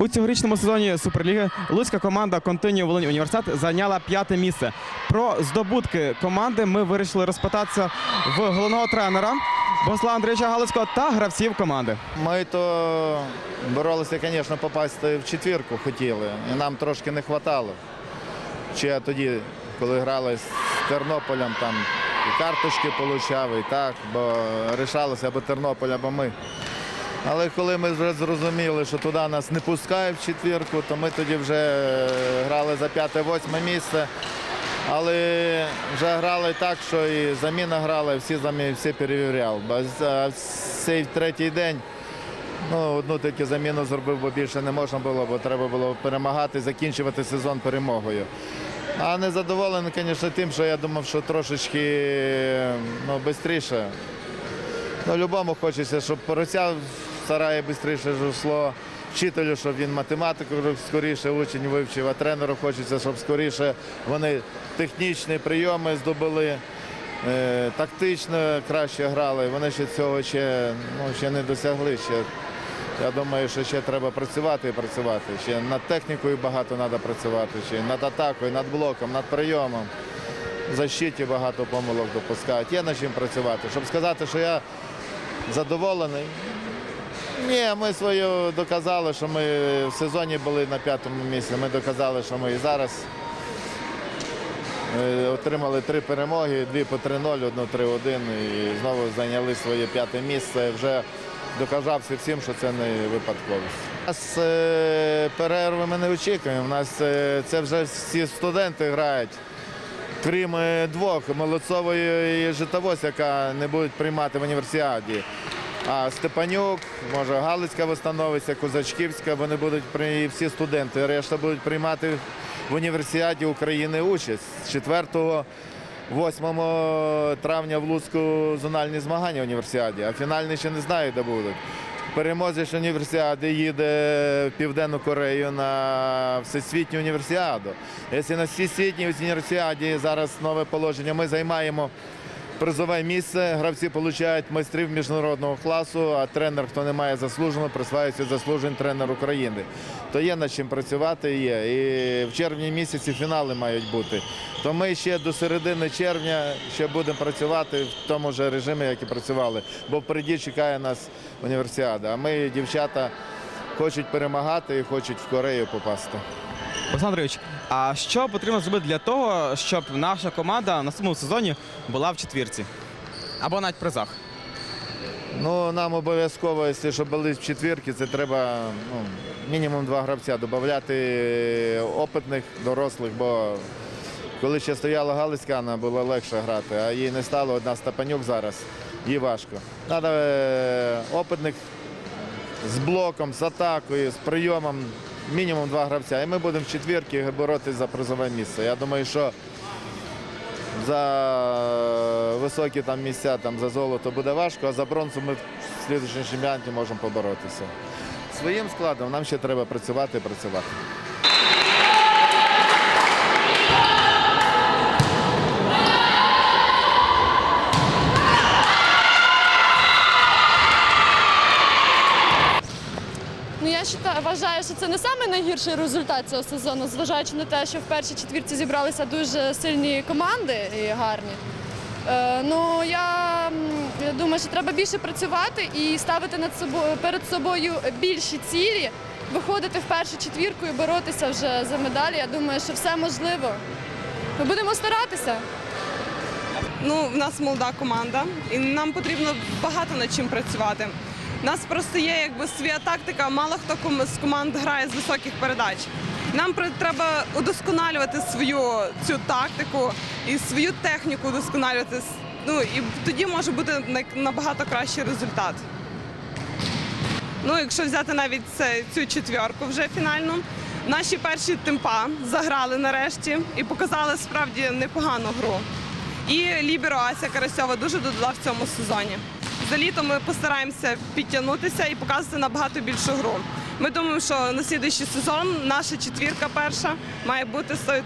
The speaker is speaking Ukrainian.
У цьогорічному сезоні Суперліги луцька команда Континю Волинь Університет зайняла п'яте місце. Про здобутки команди ми вирішили розпитатися в головного тренера Богослава Андрійовича Галицького та гравців команди. Ми то боролися, звісно, попасти в четвірку хотіли. І нам трошки не вистачало. Чи я тоді, коли грали з Тернополем, там і карточки отримав, і так, бо рішалося або Тернополь, або ми. Але коли ми вже зрозуміли, що туди нас не пускають в четвірку, то ми тоді вже е, грали за п'яте-восьме місце. Але вже грали так, що і заміна грала, всі замі, всі перевіряв. Бо цей третій день ну, одну тільки заміну зробив, бо більше не можна було, бо треба було перемагати, закінчувати сезон перемогою. А не задоволений, звісно, тим, що я думав, що трошечки ну, швидше. Ну, любому хочеться, щоб порося сараї швидше йшло. Вчителю, щоб він математику скоріше учень вивчив, а тренеру хочеться, щоб скоріше вони технічні прийоми здобули, е, тактично краще грали. Вони ще цього ще, ну, ще не досягли. Ще. Я думаю, що ще треба працювати і працювати. Ще над технікою багато треба працювати, ще над атакою, над блоком, над прийомом. В защиті багато помилок допускають. Є над чим працювати. Щоб сказати, що я задоволений. Ні, ми свою доказали, що ми в сезоні були на п'ятому місці. Ми доказали, що ми і зараз е, отримали три перемоги, дві по 3-0, одну 3-1 і знову зайняли своє п'яте місце. Вже доказався всім, що це не випадковість. У нас е, перерви ми не очікуємо. У нас е, це вже всі студенти грають. Крім двох Молодцової і Житовось, яка не будуть приймати в універсіаді. А Степанюк, може Галицька встановиться, Козачківська, вони будуть при всі студенти. Решта будуть приймати в універсіаді України участь. З 4 8 травня в Луцьку зональні змагання в універсіаді, а фінальні ще не знаю, де будуть. Переможець універсіади їде в Південну Корею на всесвітню універсіаду. Якщо на всесвітній універсіаді зараз нове положення, ми займаємо призове місце. Гравці отримують майстрів міжнародного класу, а тренер, хто не має заслуженого, присваюється заслужений тренер України. То є над чим працювати. Є. І в червні місяці фінали мають бути. То ми ще до середини червня ще будемо працювати в тому ж режимі, як і працювали. Бо впереді чекає нас універсіада. А ми, дівчата, хочуть перемагати і хочуть в Корею попасти. Олександр Андрійович, а що потрібно зробити для того, щоб наша команда в наступному сезоні була в четвірці? Або навіть в призах? Ну, нам обов'язково, якщо щоб були в четвірки, це треба ну, мінімум два гравця додати опитних, дорослих, бо коли ще стояла Галицька, було легше грати, а їй не стало одна Степанюк зараз, їй важко. Треба е, опитних з блоком, з атакою, з прийомом, мінімум два гравця. І ми будемо в четвірки боротися за призове місце. Я думаю, що за високі там місця, там за золото буде важко, а за бронзу ми в слідчому чемпіонаті можемо поборотися. Своїм складом нам ще треба працювати і працювати. Я вважаю, що це не найгірший результат цього сезону, зважаючи на те, що в першій четвірці зібралися дуже сильні команди і гарні. Е, ну я думаю, що треба більше працювати і ставити над собою перед собою більші цілі, виходити в першу четвірку і боротися вже за медалі. Я думаю, що все можливо. Ми будемо старатися. Ну, в нас молода команда, і нам потрібно багато над чим працювати. У нас просто є якби своя тактика, мало хто з команд грає з високих передач. Нам треба удосконалювати свою цю тактику і свою техніку удосконалювати. Ну і тоді може бути набагато кращий результат. Ну, якщо взяти навіть цю четвірку вже фінальну, наші перші темпа заграли нарешті і показали справді непогану гру. І Ліберо Ася Карасьова дуже додала в цьому сезоні. За літо ми постараємося підтягнутися і показувати набагато більшу гру. Ми думаємо, що на слідуючий сезон наша четвірка перша має бути 100%.